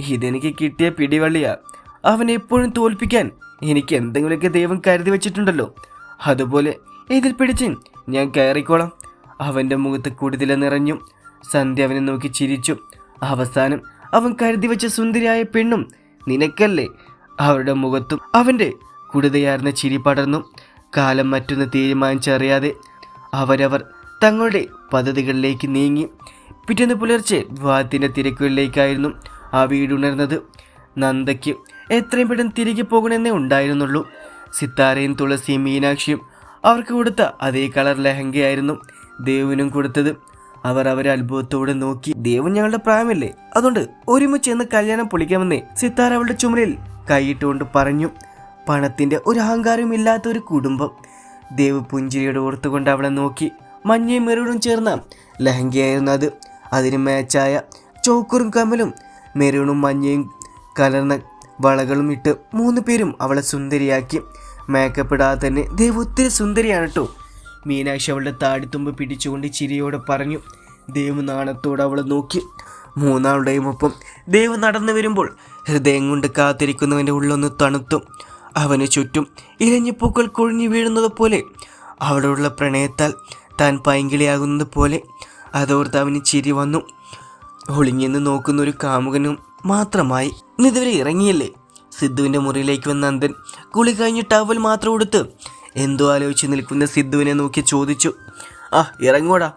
ഇതെനിക്ക് കിട്ടിയ പിടിവള്ളിയാ. അവനെ എപ്പോഴും തോൽപ്പിക്കാൻ എനിക്ക് എന്തെങ്കിലുമൊക്കെ ദൈവം കരുതി വെച്ചിട്ടുണ്ടല്ലോ. അതുപോലെ ഇതിൽ പിടിച്ച് ഞാൻ കയറിക്കോളാം. അവന്റെ മുഖത്ത് കൂടുതൽ നിറഞ്ഞു സന്ധ്യ അവനെ നോക്കി ചിരിച്ചു അവസാനം അവൻ കരുതി വെച്ച സുന്ദരിയായ പെണ്ണും നിനക്കല്ലേ? അവരുടെ മുഖത്തും അവന്റെ കുടുതയാർന്ന ചിരി പടർന്നു കാലം മറ്റൊന്ന് തീരുമാനിച്ചറിയാതെ അവരവർ തങ്ങളുടെ പദ്ധതികളിലേക്ക് നീങ്ങി പിറ്റേന്ന് പുലർച്ചെ വിവാഹത്തിന്റെ തിരക്കുകളിലേക്കായിരുന്നു ആ വീടുണർന്നത് നന്ദയ്ക്ക് എത്രയും പെട്ടെന്ന് തിരികെ പോകണമെന്നേ ഉണ്ടായിരുന്നുള്ളൂ. സിത്താരയും തുളസിയും മീനാക്ഷിയും അവർക്ക് കൊടുത്ത അതേ കളർ ലഹങ്കയായിരുന്നു ദേവനും കൊടുത്തത്. അവർ അവരെ അത്ഭുതത്തോടെ നോക്കി. ദേവൻ ഞങ്ങളുടെ പ്രായമല്ലേ? അതുകൊണ്ട് ഒരുമിച്ച് എന്ന് കല്യാണം പൊളിക്കാമെന്നേ സിത്താര അവളുടെ ചുമലിൽ കൈയിട്ടുകൊണ്ട് പറഞ്ഞു. പണത്തിന്റെ ഒരു അഹങ്കാരവും ഇല്ലാത്ത ഒരു കുടുംബം. ദേവ് പുഞ്ചിരിയോട് ഓർത്തുകൊണ്ട് അവളെ നോക്കി. മഞ്ഞയും മെറൂണും ചേർന്ന ലഹങ്കയായിരുന്നു അത്. അതിന് മാച്ചായ ചോക്കറും കമലും മെറൂണും മഞ്ഞയും കലർന്ന വളകളും ഇട്ട് മൂന്ന് പേരും അവളെ സുന്ദരിയാക്കി. മേക്കപ്പ് ഇടാതെ തന്നെ ദേവ് ഒത്തിരി സുന്ദരിയാണ് കേട്ടോ മീനാക്ഷി അവളുടെ താടിത്തുമ്പ് പിടിച്ചുകൊണ്ട് ചിരിയോടെ പറഞ്ഞു ദേവ് നാണത്തോടെ അവളെ നോക്കി. മൂന്നാളുടെയും ഒപ്പം ദേവ് നടന്നു വരുമ്പോൾ ഹൃദയം കൊണ്ട് കാത്തിരിക്കുന്നവന്റെ ഉള്ളൊന്ന് തണുത്തു അവന് ചുറ്റും ഇലഞ്ഞിപ്പൂക്കൾ കൊഴിഞ്ഞു വീഴുന്നത് പോലെ. അവളോടുള്ള പ്രണയത്താൽ താൻ പൈങ്കിളിയാകുന്നത് പോലെ. അതോർത്ത് അവന് ചിരി വന്നു. ഒളിഞ്ഞെന്ന് നോക്കുന്ന ഒരു കാമുകനും മാത്രമായി ഇന്നിതുവരെ ഇറങ്ങിയല്ലേ? സിദ്ധുവിന്റെ മുറിയിലേക്ക് വന്ന നന്ദൻ കുളി കഴിഞ്ഞ് ടവൽ മാത്രം കൊടുത്ത് എന്തോ ആലോചിച്ച് നിൽക്കുന്ന സിദ്ധുവിനെ നോക്കി ചോദിച്ചു. ആ ഇറങ്ങോടാ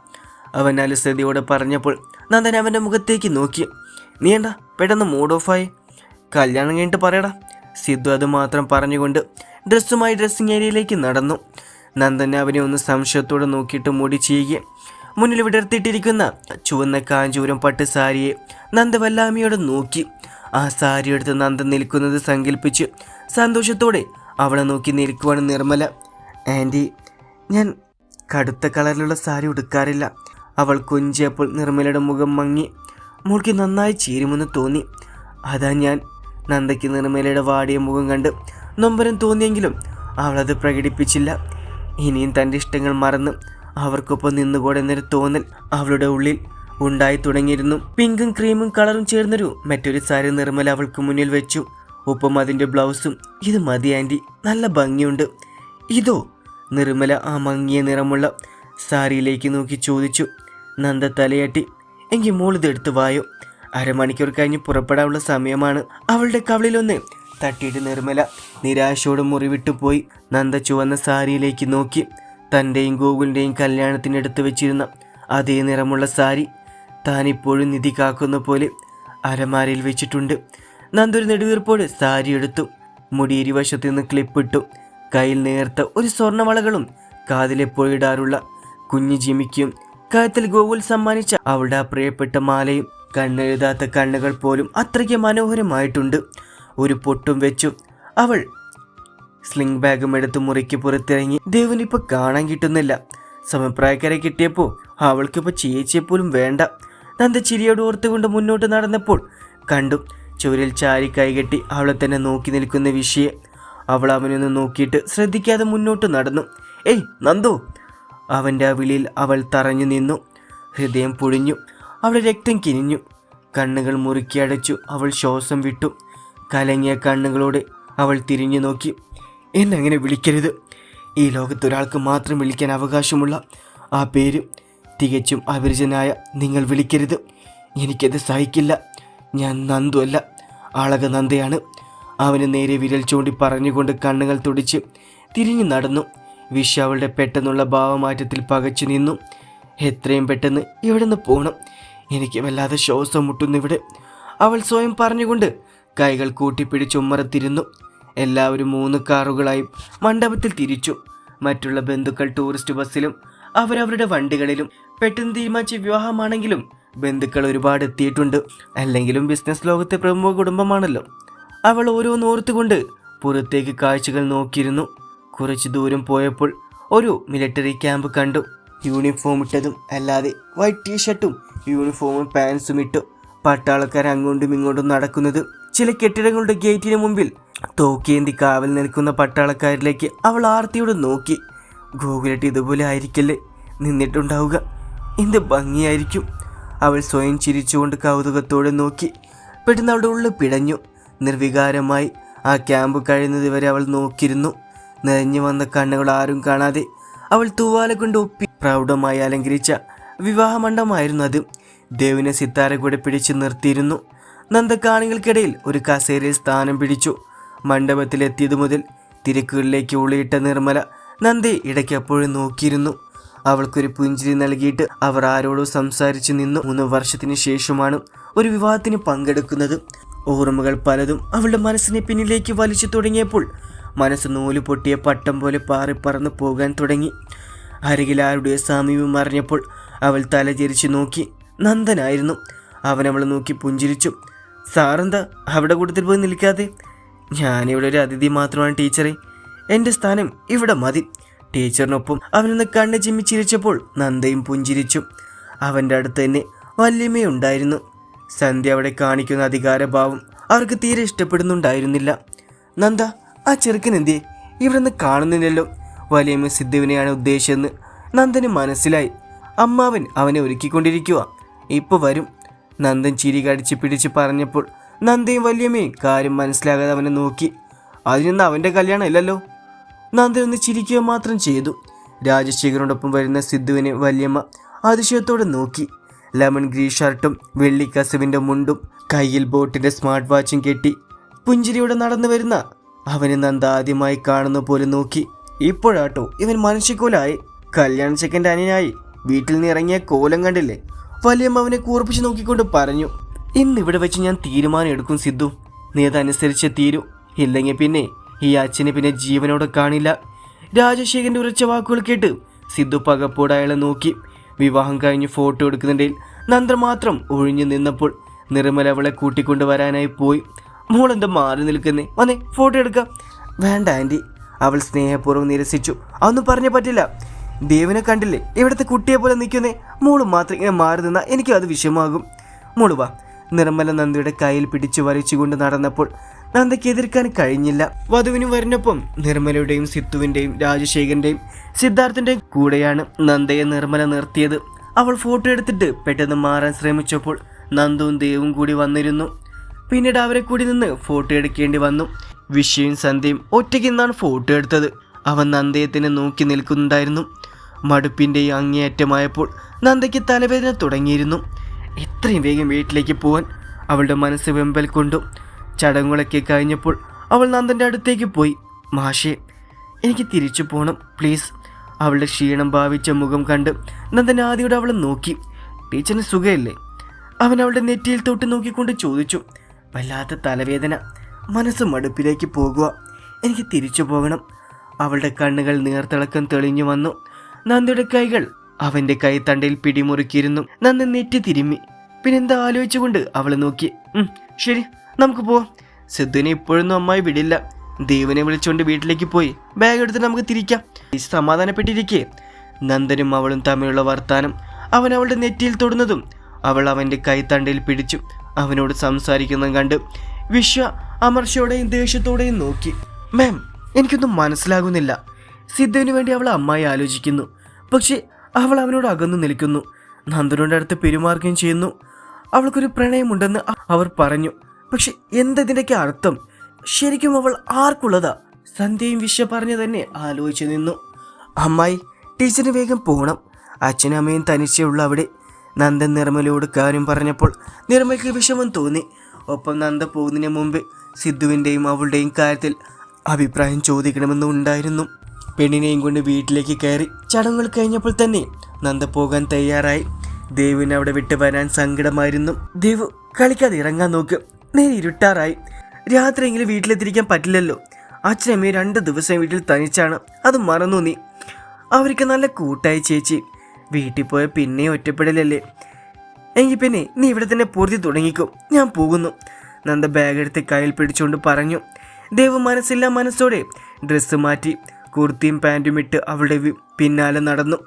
അവൻ അലസതയോടെ പറഞ്ഞപ്പോൾ നന്ദൻ അവന്റെ മുഖത്തേക്ക് നോക്കി. നീണ്ട പെട്ടെന്ന് മൂഡ് ഓഫായി കല്യാണം കഴിഞ്ഞിട്ട് പറയടാ. സിദ്ധു അത് മാത്രം പറഞ്ഞുകൊണ്ട് ഡ്രസ്സുമായി ഡ്രസ്സിങ് ഏരിയയിലേക്ക് നടന്നു. നന്ദൻ അവനെ ഒന്ന് സംശയത്തോടെ നോക്കിയിട്ട് മുടി ചെയ്യുക മുന്നിൽ വിടർത്തിയിട്ടിരിക്കുന്ന ചുവന്ന കാഞ്ചൂരം പട്ട് സാരിയെ നന്ദവല്ലാമിയോട് നോക്കി. ആ സാരി എടുത്ത് നന്ദൻ നിൽക്കുന്നത് സങ്കല്പിച്ച് സന്തോഷത്തോടെ അവളെ നോക്കി നിൽക്കുവാണ് നിർമ്മല. ആന്റി ഞാൻ കടുത്ത കളറിലുള്ള സാരി ഉടുക്കാറില്ല. അവൾ കൊഞ്ചിയപ്പോൾ നിർമ്മലയുടെ മുഖം മങ്ങി. മോൾക്ക് നന്നായി ചേരുമെന്ന് തോന്നി. അതാ ഞാൻ. നന്ദയ്ക്ക് നിർമ്മലയുടെ വാടിയ മുഖം കണ്ട് നൊമ്പരം തോന്നിയെങ്കിലും അവളത് പ്രകടിപ്പിച്ചില്ല. ഇനിയും തന്റെ ഇഷ്ടങ്ങൾ മറന്ന് അവർക്കൊപ്പം നിന്നുകൂടെ എന്നൊരു തോന്നൽ അവളുടെ ഉള്ളിൽ ഉണ്ടായി തുടങ്ങിയിരുന്നു. പിങ്കും ക്രീമും കളറും ചേർന്നൊരു മറ്റൊരു സാരി നിർമ്മല അവൾക്ക് മുന്നിൽ വെച്ചു. ഒപ്പം അതിന്റെ ബ്ലൗസും ഇത് മതി ആന്റി നല്ല ഭംഗിയുണ്ട്. ഇതോ? നിർമ്മല ആ മങ്ങിയ നിറമുള്ള സാരിയിലേക്ക് നോക്കി ചോദിച്ചു. നന്ദ തലയാട്ടി എങ്കിൽ മോളിത് എടുത്തു വായോ? അരമണിക്കൂർ കഴിഞ്ഞ് പുറപ്പെടാനുള്ള സമയമാണ്. അവളുടെ കവളിലൊന്ന് തട്ടിയിട്ട് നിർമ്മല നിരാശയോടെ മുറിവിട്ടു പോയി. നന്ദ ചുവന്ന സാരിയിലേക്ക് നോക്കി. തന്റെയും ഗോകുലിന്റെയും കല്യാണത്തിനടുത്ത് വെച്ചിരുന്ന അതേ നിറമുള്ള സാരി താനിപ്പോഴും നിധി കാക്കുന്ന പോലെ അരമാരയിൽ വെച്ചിട്ടുണ്ട്. നന്ദൊരു നെടുവീർപ്പോട് സാരി എടുത്തു. മുടിയേരി ഇരുവശത്ത് നിന്ന് ക്ലിപ്പിട്ടു കയ്യിൽ നേർത്ത ഒരു സ്വർണവളകളും കാതിലെപ്പോയിടാറുള്ള കുഞ്ഞു ജിമിക്കും കഴുത്തിൽ ഗോകുൽ സമ്മാനിച്ച അവളുടെ പ്രിയപ്പെട്ട മാലയും കണ്ണെഴുതാത്ത കണ്ണുകൾ പോലും അത്രയ്ക്ക് മനോഹരമായിട്ടുണ്ട്. ഒരു പൊട്ടും വെച്ചു. അവൾ സ്ലിംഗ് ബാഗും എടുത്ത് മുറിക്ക് പുറത്തിറങ്ങി ദേവനിപ്പോ കാണാൻ കിട്ടുന്നില്ല. സമപ്രായക്കാരെ കിട്ടിയപ്പോൾ അവൾക്കിപ്പോൾ ചേച്ചിയെ പോലും വേണ്ട. നന്ദ ചിരിയോട് ഓർത്തുകൊണ്ട് മുന്നോട്ട് നടന്നപ്പോൾ കണ്ടു ചുവരിൽ ചാരി കൈകെട്ടി അവളെ തന്നെ നോക്കി നിൽക്കുന്ന വിഷയെ. അവൾ അവനൊന്ന് നോക്കിയിട്ട് ശ്രദ്ധിക്കാതെ മുന്നോട്ട് നടന്നു. ഏയ് നന്ദു. അവന്റെ ആ വിളിയിൽ അവൾ തറഞ്ഞു നിന്നു. ഹൃദയം പൊഴിഞ്ഞു. അവളുടെ രക്തം കിനിഞ്ഞു. കണ്ണുകൾ മുറുക്കി അടച്ചു അവൾ ശ്വാസം വിട്ടു. കലങ്ങിയ കണ്ണുകളോടെ അവൾ തിരിഞ്ഞു നോക്കി. എന്നങ്ങനെ വിളിക്കരുത്? ഈ ലോകത്ത് ഒരാൾക്ക് മാത്രം വിളിക്കാൻ അവകാശമുള്ള ആ പേര് തികച്ചും അപരിചനായ നിങ്ങൾ വിളിക്കരുത്. എനിക്കത് സഹിക്കില്ല. ഞാൻ നന്ദുവല്ല ആളക നന്ദയാണ്. അവന് നേരെ വിരൽ ചൂണ്ടി പറഞ്ഞുകൊണ്ട് കണ്ണുകൾ തുടിച്ച് തിരിഞ്ഞു നടന്നു. വിഷ അവളുടെ പെട്ടെന്നുള്ള ഭാവമാറ്റത്തിൽ പകച്ചു നിന്നു. എത്രയും പെട്ടെന്ന് ഇവിടെ നിന്ന് പോകണം എനിക്ക് വല്ലാതെ ശ്വാസം മുട്ടുന്നു ഇവിടെ. അവൾ സ്വയം പറഞ്ഞുകൊണ്ട് കൈകൾ കൂട്ടിപ്പിടിച്ച് ഉമ്മറത്തിരുന്നു. എല്ലാവരും മൂന്ന് കാറുകളായും മണ്ഡപത്തിൽ തിരിച്ചു. മറ്റുള്ള ബന്ധുക്കൾ ടൂറിസ്റ്റ് ബസ്സിലും അവരവരുടെ വണ്ടികളിലും പെട്ടെന്ന് തീരുമാനിച്ച വിവാഹമാണെങ്കിലും ബന്ധുക്കൾ ഒരുപാട് എത്തിയിട്ടുണ്ട്. അല്ലെങ്കിലും ബിസിനസ് ലോകത്തെ പ്രമുഖ കുടുംബമാണല്ലോ. അവൾ ഓരോന്ന് ഓർത്തുകൊണ്ട് പുറത്തേക്ക് കാഴ്ചകൾ നോക്കിയിരുന്നു. കുറച്ച് ദൂരം പോയപ്പോൾ ഒരു മിലിറ്ററി ക്യാമ്പ് കണ്ടു. യൂണിഫോം ഇട്ടതും അല്ലാതെ വൈറ്റ് ടീഷർട്ടും യൂണിഫോമും പാൻസും ഇട്ടു. പട്ടാളക്കാർ അങ്ങോട്ടും ഇങ്ങോട്ടും നടക്കുന്നത് ചില കെട്ടിടങ്ങളുടെ ഗേറ്റിന് മുമ്പിൽ തോക്കിയേന്തി കാവൽ നിൽക്കുന്ന പട്ടാളക്കാരിലേക്ക് അവൾ ആർത്തിയോട് നോക്കി. ഗോകുലട്ട് ഇതുപോലെ ആയിരിക്കല്ലേ നിന്നിട്ടുണ്ടാവുക? എന്ത് ഭംഗിയായിരിക്കും? അവൾ സ്വയം ചിരിച്ചുകൊണ്ട് കൗതുകത്തോടെ നോക്കി. പെട്ടെന്ന് അവളുടെ ഉള്ളിൽ പിടഞ്ഞു. നിർവികാരമായി ആ ക്യാമ്പ് കഴിയുന്നത് വരെ അവൾ നോക്കിയിരുന്നു. നിറഞ്ഞു വന്ന കണ്ണുകൾ ആരും കാണാതെ അവൾ തൂവാല കൊണ്ട് ഒപ്പി പ്രൗഢമായി അലങ്കരിച്ച വിവാഹമണ്ഡമായിരുന്നു അത്. ദേവിനെ സിത്താര കൂടെ പിടിച്ചു നിർത്തിയിരുന്നു. നന്ദ കാണികൾക്കിടയിൽ ഒരു കസേരയിൽ സ്ഥാനം പിടിച്ചു. മണ്ഡപത്തിലെത്തിയതു മുതൽ തിരക്കുകളിലേക്ക് ഉള്ളിയിട്ട നിർമ്മല നന്ദി ഇടയ്ക്ക് എപ്പോഴും നോക്കിയിരുന്നു. അവൾക്കൊരു പുഞ്ചിരി നൽകിയിട്ട് അവർ ആരോടോ സംസാരിച്ചു നിന്നു. മൂന്ന് വർഷത്തിന് ശേഷമാണ് ഒരു വിവാഹത്തിന് പങ്കെടുക്കുന്നത്. ഓർമ്മകൾ പലതും അവളുടെ മനസ്സിനെ പിന്നിലേക്ക് വലിച്ചു തുടങ്ങിയപ്പോൾ മനസ്സ് നൂൽ പൊട്ടിയ പട്ടം പോലെ പാറി പറന്ന് പോകാൻ തുടങ്ങി. അരികിൽ ആരുടെ സാമീപ്യം അറിഞ്ഞപ്പോൾ അവൾ തലചരിച്ച് നോക്കി. നന്ദനായിരുന്നു. അവൻ അവളെ നോക്കി പുഞ്ചിരിച്ചു. സാറെന്താ അവിടെ കൂട്ടത്തിൽ പോയി നിൽക്കാതെ? ഞാനിവിടെ ഒരു അതിഥി മാത്രമാണ് ടീച്ചറെ. എന്റെ സ്ഥാനം ഇവിടെ മതി. ടീച്ചറിനൊപ്പം അവനൊന്ന് കണ്ണ് ചിമ്മി ചിരിച്ചപ്പോൾ നന്ദയും പുഞ്ചിരിച്ചു. അവന്റെ അടുത്ത് തന്നെ വല്യമ്മയുണ്ടായിരുന്നു സന്ധ്യ അവിടെ കാണിക്കുന്ന അധികാരഭാവം അവർക്ക് തീരെ ഇഷ്ടപ്പെടുന്നുണ്ടായിരുന്നില്ല. നന്ദ ആ ചെറുക്കൻ എന്തേ ഇവിടെ നിന്ന് കാണുന്നില്ലല്ലോ. വലിയമ്മ സിദ്ധുവിനെയാണ് ഉദ്ദേശിച്ചതെന്ന് നന്ദന് മനസ്സിലായി. അമ്മാവൻ അവനെ ഒരുക്കിക്കൊണ്ടിരിക്കുക ഇപ്പോൾ വരും. നന്ദൻ ചിരി കടിച്ച് പിടിച്ച് പറഞ്ഞപ്പോൾ നന്ദയും വല്യമ്മയും കാര്യം മനസ്സിലാകാതെ അവനെ നോക്കി. അതിനൊന്നും അവന്റെ കല്യാണം ഇല്ലല്ലോ. നന്ദൻ ഒന്ന് ചിരിക്കുക മാത്രം ചെയ്തു. രാജശേഖരനോടൊപ്പം വരുന്ന സിദ്ധുവിനെ വല്യമ്മ അതിശയത്തോടെ നോക്കി. ലെമൺ ഗ്രീൻ ഷർട്ടും വെള്ളി കസുവിന്റെ മുണ്ടും കയ്യിൽ ബോട്ടിന്റെ സ്മാർട്ട് വാച്ചും കെട്ടി. പുഞ്ചിരിയോടെ നടന്നു വരുന്ന അവനെ നന്ദ ആദ്യമായി കാണുന്ന പോലെ നോക്കി. ഇപ്പോഴാട്ടോ ഇവൻ മനുഷ്യക്കോലായി. കല്യാണ ചെക്കന്റെ അനിയനായി. വീട്ടിൽ നിന്ന് ഇറങ്ങിയ കോലം കണ്ടില്ലേ? വല്യമ്മ അവനെ കൂർപ്പിച്ച് നോക്കിക്കൊണ്ട് പറഞ്ഞു ഇന്നിവിടെ വെച്ച് ഞാൻ തീരുമാനം എടുക്കും സിദ്ധു. നീ അതനുസരിച്ച് തീരൂ. ഇല്ലെങ്കിൽ പിന്നെ ഈ അച്ഛനെ പിന്നെ ജീവനോടെ കാണില്ല. രാജശേഖരന്റെ ഉറച്ച വാക്കുകൾ കേട്ട് സിദ്ധു പകപ്പോടെ നോക്കി. വിവാഹം കഴിഞ്ഞ് ഫോട്ടോ എടുക്കുന്നുണ്ടെങ്കിൽ നന്ദ മാത്രം ഒഴിഞ്ഞു നിന്നപ്പോൾ നിർമ്മല അവളെ കൂട്ടിക്കൊണ്ട് വരാനായി പോയി. മോളെന്താ മാറി നിൽക്കുന്നേ? വന്നേ ഫോട്ടോ എടുക്കാം. വേണ്ട ആന്റി. അവൾ സ്നേഹപൂർവം നിരസിച്ചു. അതൊന്നും പറഞ്ഞേ പറ്റില്ല. ദേവിനെ കണ്ടില്ലേ? ഇവിടുത്തെ കുട്ടിയെ പോലെ നിൽക്കുന്നേ? മോൾ മാത്രം ഇങ്ങനെ മാറി നിന്നാൽ എനിക്ക് അത് വിഷമാകും മോൾ വാ. നിർമ്മല നന്ദിയുടെ കയ്യിൽ പിടിച്ചു വലിച്ചുകൊണ്ട് നടന്നപ്പോൾ നന്ദയ്ക്ക് എതിർക്കാൻ കഴിഞ്ഞില്ല. വധുവിന് വരുന്നപ്പം നിർമ്മലയുടെയും സിത്തുവിന്റെയും രാജശേഖരന്റെയും സിദ്ധാർത്ഥന്റെയും കൂടെയാണ് നന്ദയെ നിർമ്മല നിർത്തിയത്. അവൾ ഫോട്ടോ എടുത്തിട്ട് പെട്ടെന്ന് മാറാൻ ശ്രമിച്ചപ്പോൾ നന്ദുവും ദേവും കൂടി വന്നിരുന്നു. പിന്നീട് അവരെ കൂടി നിന്ന് ഫോട്ടോ എടുക്കേണ്ടി വന്നു. വിഷയും സന്ധ്യയും ഒറ്റയ്ക്ക് നിന്നാണ് ഫോട്ടോ എടുത്തത്. അവൻ നന്ദയെ തന്നെ നോക്കി നിൽക്കുന്നുണ്ടായിരുന്നു. മടുപ്പിന്റെ അങ്ങേയറ്റമായപ്പോൾ നന്ദയ്ക്ക് തലവേദന തുടങ്ങിയിരുന്നു. എത്രയും വേഗം വീട്ടിലേക്ക് പോവാൻ അവളുടെ മനസ്സ് വെമ്പൽ കൊണ്ടു. ചടങ്ങുകളൊക്കെ കഴിഞ്ഞപ്പോൾ അവൾ നന്ദന്റെ അടുത്തേക്ക് പോയി. മാഷേ എനിക്ക് തിരിച്ചു പോകണം പ്ലീസ്. അവളുടെ ക്ഷീണം ഭാവിച്ച മുഖം കണ്ട് നന്ദൻ ആദ്യയോടെ അവളെ നോക്കി. ടീച്ചറിന് സുഖമില്ലേ? അവൻ അവളുടെ നെറ്റിയിൽ തൊട്ട് നോക്കിക്കൊണ്ട് ചോദിച്ചു. വല്ലാത്ത തലവേദന. മനസ്സ് മടുപ്പിലേക്ക് പോകുക എനിക്ക് തിരിച്ചു പോകണം. അവളുടെ കണ്ണുകൾ നീർത്തിളക്കം തെളിഞ്ഞു വന്നു. നന്ദിയുടെ കൈകൾ അവന്റെ കൈത്തണ്ടയിൽ പിടിമുറുക്കിയിരുന്നു. നന്ദി നെറ്റി തിരുമ്മി. പിന്നെന്താ ആലോചിച്ചുകൊണ്ട് അവളെ നോക്കി. ശരി നമുക്ക് പോവാം. സിദ്ധുവിനെ ഇപ്പോഴൊന്നും അമ്മായി വിടില്ല. ദേവനെ വിളിച്ചുകൊണ്ട് വീട്ടിലേക്ക് പോയി. ബാഗ് എടുത്ത് നമുക്ക് തിരിക്കാം. സമാധാനപ്പെട്ടിരിക്കേ. നന്ദനും അവളും തമ്മിലുള്ള വർത്താനം. അവൻ അവളുടെ നെറ്റിയിൽ തൊടുന്നതും അവൾ അവന്റെ കൈത്തണ്ടയിൽ പിടിച്ചു. അവനോട് സംസാരിക്കുന്നതും കണ്ട് വിശ്വ അമർഷയോടെയും ദേഷ്യത്തോടെയും നോക്കി. മാം എനിക്കൊന്നും മനസ്സിലാകുന്നില്ല. സിദ്ധുവിന് വേണ്ടി അവൾ അമ്മായി ആലോചിക്കുന്നു. പക്ഷേ അവൾ അവനോട് അകന്നു നിൽക്കുന്നു. നന്ദനോട് അടുത്ത് പെരുമാറുകയും ചെയ്യുന്നു. അവൾക്കൊരു പ്രണയമുണ്ടെന്ന് അവർ പറഞ്ഞു. പക്ഷെ എന്തതിന്റെയൊക്കെ അർത്ഥം? ശരിക്കും അവൾ ആർക്കുള്ളതാ? സന്ധ്യയും വിശ്വ പറഞ്ഞു തന്നെ ആലോചിച്ചു നിന്നു. അമ്മായി ടീച്ചറിന് വേഗം പോകണം അച്ഛനും അമ്മയും തനിച്ചുള്ള അവിടെ. നന്ദൻ നിർമ്മലയോട് കാര്യം പറഞ്ഞപ്പോൾ നിർമ്മലയ്ക്ക് വിഷമം തോന്നി. ഒപ്പം നന്ദ പോകുന്നതിന് മുമ്പ് സിദ്ധുവിന്റെയും അവളുടെയും കാര്യത്തിൽ അഭിപ്രായം ചോദിക്കണമെന്ന് ഉണ്ടായിരുന്നു. പെണ്ണിനെയും കൊണ്ട് വീട്ടിലേക്ക് കയറി ചടങ്ങുകൾ കഴിഞ്ഞപ്പോൾ തന്നെ നന്ദ പോകാൻ തയ്യാറായി. ദേവിനെ അവിടെ വിട്ട് വരാൻ സങ്കടമായിരുന്നു. ദേവ് കളിക്കാതെ ഇറങ്ങാൻ നോക്ക്. നേരെ ഇരുട്ടാറായി. രാത്രിയെങ്കിലും വീട്ടിലെത്തിരിക്കാൻ പറ്റില്ലല്ലോ. അച്ഛനമ്മയും രണ്ട് ദിവസം വീട്ടിൽ തനിച്ചാണ്. അത് മറന്നു നീ. അവർക്ക് നല്ല കൂട്ടായി ചേച്ചി. വീട്ടിൽ പോയ പിന്നെ ഒറ്റപ്പെടലല്ലേ. എങ്കിൽ പിന്നെ നീ ഇവിടെ തന്നെ പൂർത്തി തുടങ്ങിക്കും. ഞാൻ പോകുന്നു. നന്ദ ബാഗ് എടുത്ത് കയ്യിൽ പിടിച്ചുകൊണ്ട് പറഞ്ഞു. ദേവ് മനസ്സില്ല മനസ്സോടെ ഡ്രസ്സ് മാറ്റി കുർത്തിയും പാന്റും ഇട്ട് അവളുടെ പിന്നാലെ നടന്നു.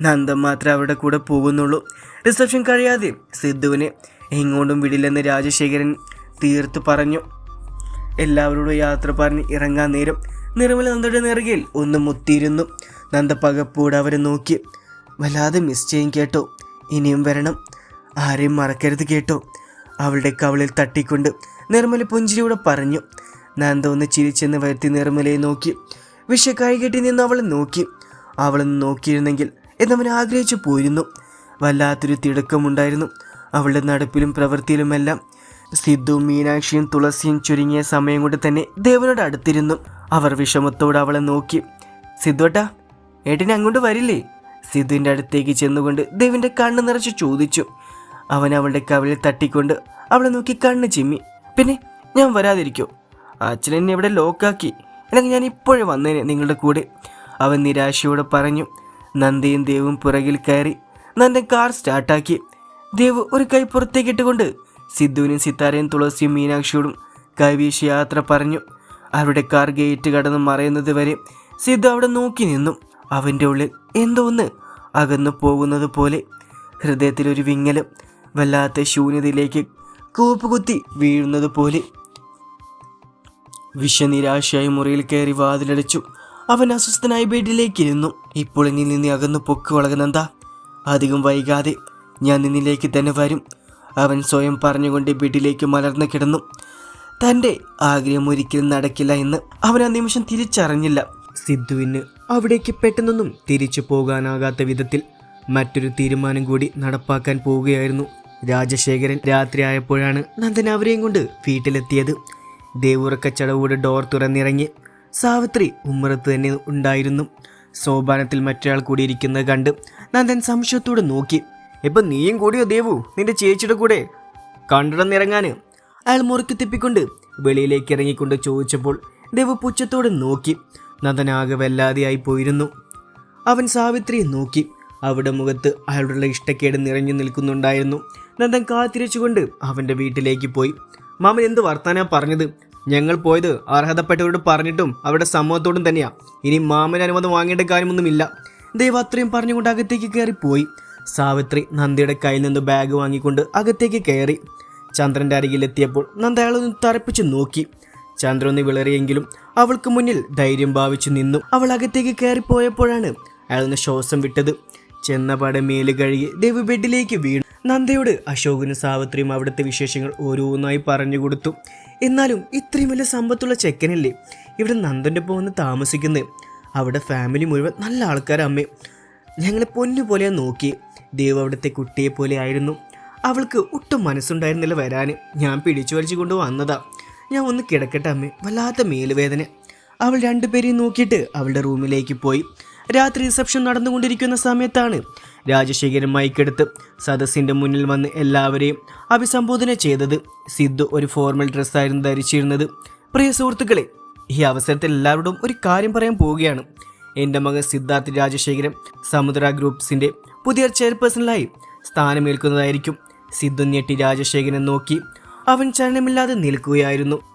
നന്ദൻ മാത്രമേ അവരുടെ കൂടെ പോകുന്നുള്ളൂ. റിസപ്ഷൻ കഴിയാതെ സിദ്ധുവിനെ എങ്ങോട്ടും വിടില്ലെന്ന് രാജശേഖരൻ തീർത്ത് പറഞ്ഞു. എല്ലാവരോടും യാത്ര പറഞ്ഞ് ഇറങ്ങാൻ നേരം നിർമ്മല നന്ദയുടെ നെറുകയിൽ ഒന്ന് മുത്തിയിരുന്നു. നന്ദ പകപ്പോടെ അവരെ നോക്കി. വല്ലാതെ മിസ് ചെയ്യും കേട്ടോ. ഇനിയും വരണം. ആരെയും മറക്കരുത് കേട്ടോ. അവളുടെ കവളിൽ തട്ടിക്കൊണ്ട് നിർമ്മല പുഞ്ചിരിയോടെ പറഞ്ഞു. നന്ദ ഒന്ന് ചിരിച്ചെന്ന് വരുത്തി നിർമ്മലയെ നോക്കി. വിഷ കൈകെട്ടി നിന്ന് അവളെ നോക്കി. അവളൊന്ന് നോക്കിയിരുന്നെങ്കിൽ എന്നവൻ ആഗ്രഹിച്ചു പോയിരുന്നു. വല്ലാത്തൊരു തിടുക്കമുണ്ടായിരുന്നു അവളുടെ നടപ്പിലും പ്രവൃത്തിയിലുമെല്ലാം. സിദ്ധു മീനാക്ഷിയും തുളസിയും ചുരുങ്ങിയ സമയം കൊണ്ട് തന്നെ ദേവനോട് അടുത്തിരുന്നു. അവർ വിഷമത്തോടെ അവളെ നോക്കി. സിദ്ധുട്ടാ ഏട്ടിനെ അങ്ങോട്ട് വരില്ലേ? സിദ്ധുവിന്റെ അടുത്തേക്ക് ചെന്നുകൊണ്ട് ദേവിന്റെ കണ്ണ് നിറച്ച് ചോദിച്ചു. അവൻ അവളുടെ കവിളിൽ തട്ടിക്കൊണ്ട് അവളെ നോക്കി കണ്ണ് ചിമ്മി. പിന്നെ ഞാൻ വരാതിരിക്കോ? അച്ഛൻ എന്നെ ഇവിടെ ലോക്കാക്കി. അല്ലെങ്കിൽ ഞാൻ ഇപ്പോഴും വന്നേനെ നിങ്ങളുടെ കൂടെ. അവൻ നിരാശയോടെ പറഞ്ഞു നന്ദയും ദേവും പുറകിൽ കയറി. നന്ദൻ കാർ സ്റ്റാർട്ടാക്കി. ദേവ് ഒരു കൈ പുറത്തേക്ക് ഇട്ടുകൊണ്ട് സിദ്ധുവിനും സിത്താരയും തുളസിയും മീനാക്ഷിയോടും കൈവീശി യാത്ര പറഞ്ഞു. അവരുടെ കാർ ഗേറ്റ് കടന്ന് മറയുന്നത് വരെ സിദ്ധു അവിടെ നോക്കി നിന്നു. അവന്റെ ഉള്ളിൽ എന്തോ ഒന്ന് അകന്നു പോകുന്നത് പോലെ. ഹൃദയത്തിലൊരു വിങ്ങലും വല്ലാത്ത ശൂന്യതയിലേക്ക് കൂപ്പുകുത്തി വീഴുന്നത് പോലെ. വിഷനിരാശയായി മുറിയിൽ കയറി വാതിലടച്ചു. അവൻ അസ്വസ്ഥനായി ബെഡിലേക്ക് ഇരുന്നു ഇപ്പോൾ എന്നിൽ നിന്ന് അകന്നു പൊക്ക് വളകുന്നെന്താ അധികം വൈകാതെ ഞാൻ നിന്നിലേക്ക് തന്നെ വരും. അവൻ സ്വയം പറഞ്ഞുകൊണ്ട് ബെഡിലേക്ക് മലർന്നു കിടന്നു. തന്റെ ആഗ്രഹം ഒരിക്കലും നടക്കില്ല എന്ന് അവൻ ആ നിമിഷം തിരിച്ചറിഞ്ഞില്ല. സിദ്ധുവിന് അവിടേക്ക് പെട്ടെന്നൊന്നും തിരിച്ചു പോകാനാകാത്ത വിധത്തിൽ മറ്റൊരു തീരുമാനം കൂടി നടപ്പാക്കാൻ പോവുകയായിരുന്നു. രാജശേഖരൻ രാത്രി ആയപ്പോഴാണ് നന്ദൻ അവരെയും കൊണ്ട് വീട്ടിലെത്തിയത്. ദേവുറക്കച്ചടവൂടെ ഡോർ തുറന്നിറങ്ങി സാവിത്രി ഉമ്മറത്ത് തന്നെ ഉണ്ടായിരുന്നു. സോപാനത്തിൽ മറ്റൊരാൾ കൂടി ഇരിക്കുന്നത് കണ്ട് നന്ദൻ സംശയത്തോടെ നോക്കി. ഇപ്പൊ നീയും കൂടിയോ ദേവു? നിന്റെ ചേച്ചിയുടെ കൂടെ? കണ്ടിടന്നിറങ്ങാന് അയാൾ മുറുക്കി തിപ്പിക്കൊണ്ട് വെളിയിലേക്ക് ഇറങ്ങിക്കൊണ്ട് ചോദിച്ചപ്പോൾ ദേവു പുച്ഛത്തോടെ നോക്കി. നന്ദൻ ആകെ വല്ലാതെയായി പോയിരുന്നു. അവൻ സാവിത്രിയെ നോക്കി. അവിടെ മുഖത്ത് അയാളുടെ ഇഷ്ടക്കേട് നിറഞ്ഞു നിൽക്കുന്നുണ്ടായിരുന്നു. നന്ദൻ കാത്തിരിച്ചുകൊണ്ട് അവന്റെ വീട്ടിലേക്ക് പോയി. മാമൻ എന്ത് വർത്താനാ പറഞ്ഞത്? ഞങ്ങൾ പോയത് അർഹതപ്പെട്ടവരോട് പറഞ്ഞിട്ടും അവരുടെ സമൂഹത്തോടും തന്നെയാ. ഇനി മാമൻ അനുമതി വാങ്ങേണ്ട കാര്യമൊന്നുമില്ല. ദൈവം അത്രയും പറഞ്ഞുകൊണ്ട് അകത്തേക്ക് പോയി സാവിത്രി നന്ദിയുടെ കയ്യിൽ നിന്ന് ബാഗ് വാങ്ങിക്കൊണ്ട് അകത്തേക്ക് കയറി. ചന്ദ്രന്റെ അരികിലെത്തിയപ്പോൾ നന്ദ അയാളൊന്ന് തറപ്പിച്ച് നോക്കി. ചന്ദ്രൻ ഒന്ന് വിളറിയെങ്കിലും അവൾക്ക് മുന്നിൽ ധൈര്യം ഭാവിച്ചു നിന്നു. അവൾ അകത്തേക്ക് കയറിപ്പോയപ്പോഴാണ് അയാളൊന്ന് ശ്വാസം വിട്ടത്. ചെന്നപാടെ മേൽ കഴുകി ദേവ് ബെഡിലേക്ക് വീണു. നന്ദയോട് അശോകനും സാവിത്രിയും അവിടുത്തെ വിശേഷങ്ങൾ ഓരോന്നായി പറഞ്ഞു കൊടുത്തു. എന്നാലും ഇത്രയും വലിയ സമ്പത്തുള്ള ചെക്കനല്ലേ? ഇവിടെ നന്ദന്റെ ഒപ്പം വന്ന് താമസിക്കുന്നത് അവിടെ ഫാമിലി മുഴുവൻ നല്ല ആൾക്കാരമ്മേ ഞങ്ങളെ പൊന്നു പോലെ നോക്കി. ദേവ് അവിടുത്തെ കുട്ടിയെ പോലെ ആയിരുന്നു. അവൾക്ക് ഒട്ടും മനസ്സുണ്ടായിരുന്നില്ല വരാൻ ഞാൻ പിടിച്ചു വലിച്ചു കൊണ്ട് വന്നതാ. ഞാൻ ഒന്ന് കിടക്കട്ടെ അമ്മേ. വല്ലാത്ത മേലുവേദന. അവൾ രണ്ടുപേരെയും നോക്കിയിട്ട് അവളുടെ റൂമിലേക്ക് പോയി. രാത്രി റിസപ്ഷൻ നടന്നുകൊണ്ടിരിക്കുന്ന സമയത്താണ് രാജശേഖരൻ മൈക്കെടുത്ത് സദസ്സിന്റെ മുന്നിൽ വന്ന് എല്ലാവരെയും അഭിസംബോധന ചെയ്തത്. സിദ്ധു ഒരു ഫോർമൽ ഡ്രസ്സായിരുന്നു ധരിച്ചിരുന്നത്. പ്രിയ സുഹൃത്തുക്കളെ ഈ അവസരത്തിൽ എല്ലാവരോടും ഒരു കാര്യം പറയാൻ പോവുകയാണ്. എന്റെ മകൻ സിദ്ധാർത്ഥ് രാജശേഖരൻ സമുദ്ര ഗ്രൂപ്പ്സിന്റെ പുതിയ ചെയർപേഴ്സണലായി സ്ഥാനമേൽക്കുന്നതായിരിക്കും. സിദ്ധു ഞെട്ടി രാജശേഖരനെ നോക്കി. അവൻ ചലനമില്ലാതെ നിൽക്കുകയായിരുന്നു.